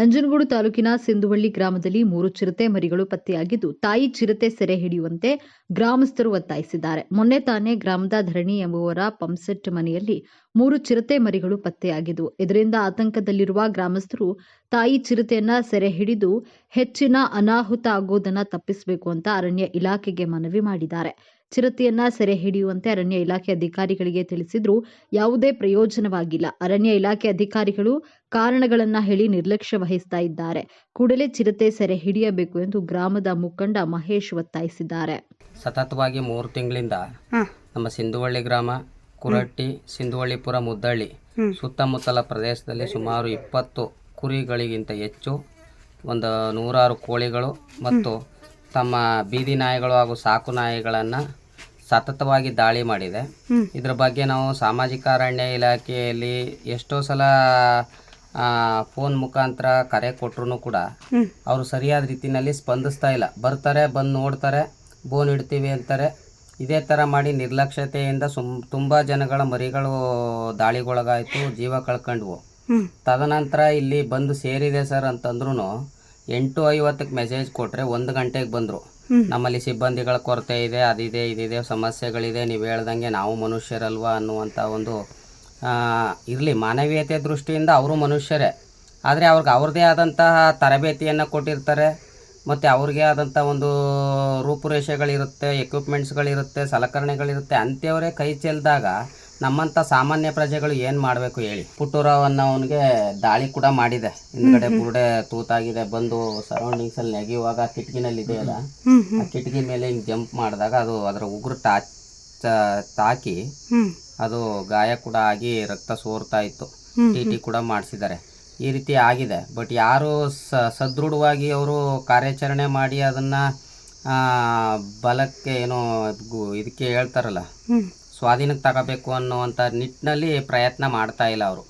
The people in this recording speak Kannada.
ನಂಜನಗೂಡು ತಾಲೂಕಿನ ಸಿಂಧುವಳ್ಳಿ ಗ್ರಾಮದಲ್ಲಿ ಮೂರು ಚಿರತೆ ಮರಿಗಳು ಪತ್ತೆಯಾಗಿದ್ದು, ತಾಯಿ ಚಿರತೆ ಸೆರೆ ಹಿಡಿಯುವಂತೆ ಗ್ರಾಮಸ್ಥರು ಒತ್ತಾಯಿಸಿದ್ದಾರೆ. ಮೊನ್ನೆ ತಾನೇ ಗ್ರಾಮದ ಧರಣಿ ಎಂಬುವರ ಪಂಪ್ಸೆಟ್ ಮನೆಯಲ್ಲಿ ಮೂರು ಚಿರತೆ ಮರಿಗಳು ಪತ್ತೆಯಾಗಿದ್ದವು ಇದರಿಂದ ಆತಂಕದಲ್ಲಿರುವ ಗ್ರಾಮಸ್ಥರು ತಾಯಿ ಚಿರತೆಯನ್ನ ಸೆರೆ ಹಿಡಿದು ಹೆಚ್ಚಿನ ಅನಾಹುತ ಆಗೋದನ್ನ ತಪ್ಪಿಸಬೇಕು ಅಂತ ಅರಣ್ಯ ಇಲಾಖೆಗೆ ಮನವಿ ಮಾಡಿದ್ದಾರೆ. ಚಿರತೆಯನ್ನ ಸೆರೆ ಹಿಡಿಯುವಂತೆ ಅರಣ್ಯ ಇಲಾಖೆ ಅಧಿಕಾರಿಗಳಿಗೆ ತಿಳಿಸಿದ್ರು. ಯಾವುದೇ ಪ್ರಯೋಜನವಾಗಿಲ್ಲ. ಅರಣ್ಯ ಇಲಾಖೆ ಅಧಿಕಾರಿಗಳು ಕಾರಣಗಳನ್ನ ಹೇಳಿ ನಿರ್ಲಕ್ಷ್ಯ ವಹಿಸ್ತಾ ಇದ್ದಾರೆ. ಕೂಡಲೇ ಚಿರತೆ ಸೆರೆ ಹಿಡಿಯಬೇಕು ಎಂದು ಗ್ರಾಮದ ಮುಖಂಡ ಮಹೇಶ್ ಒತ್ತಾಯಿಸಿದ್ದಾರೆ. ಸತತವಾಗಿ ಮೂರು ತಿಂಗಳಿಂದ ನಮ್ಮ ಸಿಂಧುವಳ್ಳಿ ಗ್ರಾಮ ಕುರಟ್ಟಿ ಸಿಂಧುವಳ್ಳಿಪುರ ಮುದ್ದಳ್ಳಿ ಸುತ್ತಮುತ್ತಲ ಪ್ರದೇಶದಲ್ಲಿ ಸುಮಾರು ಇಪ್ಪತ್ತು ಕುರಿಗಳಿಗಿಂತ ಹೆಚ್ಚು ಒಂದು ನೂರಾರು ಕೋಳಿಗಳು ಮತ್ತು ತಮ್ಮ ಬೀದಿ ನಾಯಿಗಳು ಹಾಗೂ ಸಾಕು ನಾಯಿಗಳನ್ನು ಸತತವಾಗಿ ದಾಳಿ ಮಾಡಿದೆ. ಇದ್ರ ಬಗ್ಗೆ ನಾವು ಸಾಮಾಜಿಕ ಅರಣ್ಯ ಇಲಾಖೆಯಲ್ಲಿ ಎಷ್ಟೋ ಸಲ ಫೋನ್ ಮುಖಾಂತರ ಕರೆ ಕೊಟ್ಟರು ಕೂಡ ಅವರು ಸರಿಯಾದ ರೀತಿಯಲ್ಲಿ ಸ್ಪಂದಿಸ್ತಾ ಇಲ್ಲ. ಬರ್ತಾರೆ ಬಂದು ನೋಡ್ತಾರೆ ಬೋನ್ ಇಡ್ತೀವಿ ಅಂತಾರೆ. ಇದೇ ಥರ ಮಾಡಿ ನಿರ್ಲಕ್ಷ್ಯತೆಯಿಂದ ಸುಮ್ ತುಂಬ ಜನಗಳ ಮರಿಗಳು ದಾಳಿಗೊಳಗಾಯಿತು ಜೀವ ಕಳ್ಕೊಂಡ್ವು. ತದನಂತರ ಇಲ್ಲಿ ಬಂದು ಸೇರಿದೆ ಸರ್ ಅಂತಂದ್ರೂ ಎಂಟು ಐವತ್ತಕ್ಕೆ ಮೆಸೇಜ್ ಕೊಟ್ಟರೆ ಒಂದು ಗಂಟೆಗೆ ಬಂದರು. ನಮ್ಮಲ್ಲಿ ಸಿಬ್ಬಂದಿಗಳ ಕೊರತೆ ಇದೆ ಅದಿದೆ ಇದಿದೆ ಸಮಸ್ಯೆಗಳಿದೆ ನೀವು ಹೇಳ್ದಂಗೆ ನಾವು ಮನುಷ್ಯರಲ್ವಾ ಅನ್ನುವಂಥ ಒಂದು ಇರಲಿ ಮಾನವೀಯತೆ ದೃಷ್ಟಿಯಿಂದ ಅವರು ಮನುಷ್ಯರೇ. ಆದರೆ ಅವ್ರಿಗೆ ಅವ್ರದ್ದೇ ಆದಂತಹ ತರಬೇತಿಯನ್ನು ಕೊಟ್ಟಿರ್ತಾರೆ ಮತ್ತು ಅವ್ರಿಗೆ ಆದಂಥ ಒಂದು ರೂಪುರೇಷೆಗಳಿರುತ್ತೆ ಎಕ್ವಿಪ್ಮೆಂಟ್ಸ್ಗಳಿರುತ್ತೆ ಸಲಕರಣೆಗಳಿರುತ್ತೆ ಅಂಥವರೇ ಕೈ ಚೆಲ್ದಾಗ ನಮ್ಮಂಥ ಸಾಮಾನ್ಯ ಪ್ರಜೆಗಳು ಏನು ಮಾಡಬೇಕು ಹೇಳಿ. ಪುಟ್ಟೂರಾವ್ ಅವನಿಗೆ ದಾಳಿ ಕೂಡ ಮಾಡಿದೆ. ಹಿಂದ್ಗಡೆ ಬುರುಡೆ ತೂತಾಗಿದೆ ಬಂದು ಸರೌಂಡಿಂಗ್ಸಲ್ಲಿ ನೆಗೆಯುವಾಗ ಕಿಟಕಿನಲ್ಲಿ ಇದೆಯಲ್ಲ ಆ ಕಿಟಕಿ ಮೇಲೆ ಹಿಂಗೆ ಜಂಪ್ ಮಾಡಿದಾಗ ಅದು ಅದರ ಉಗುರು ಟಾ ತಾಕಿ ಅದು ಗಾಯ ಕೂಡ ಆಗಿ ರಕ್ತ ಸೋರ್ತಾ ಇತ್ತು. ಟಿ ಟಿ ಕೂಡ ಮಾಡಿಸಿದ್ದಾರೆ. ಈ ರೀತಿ ಆಗಿದೆ. ಬಟ್ ಯಾರು ಸದೃಢವಾಗಿ ಅವರು ಕಾರ್ಯಾಚರಣೆ ಮಾಡಿ ಅದನ್ನು ಬಲಕ್ಕೆ ಏನೋ ಇದಕ್ಕೆ ಹೇಳ್ತಾರಲ್ಲ ಸ್ವಾಧೀನಕ್ಕೆ ತಗೋಬೇಕು ಅನ್ನುವಂಥ ನಿಟ್ಟಿನಲ್ಲಿ ಪ್ರಯತ್ನ ಮಾಡ್ತಾ ಇಲ್ಲ ಅವರು.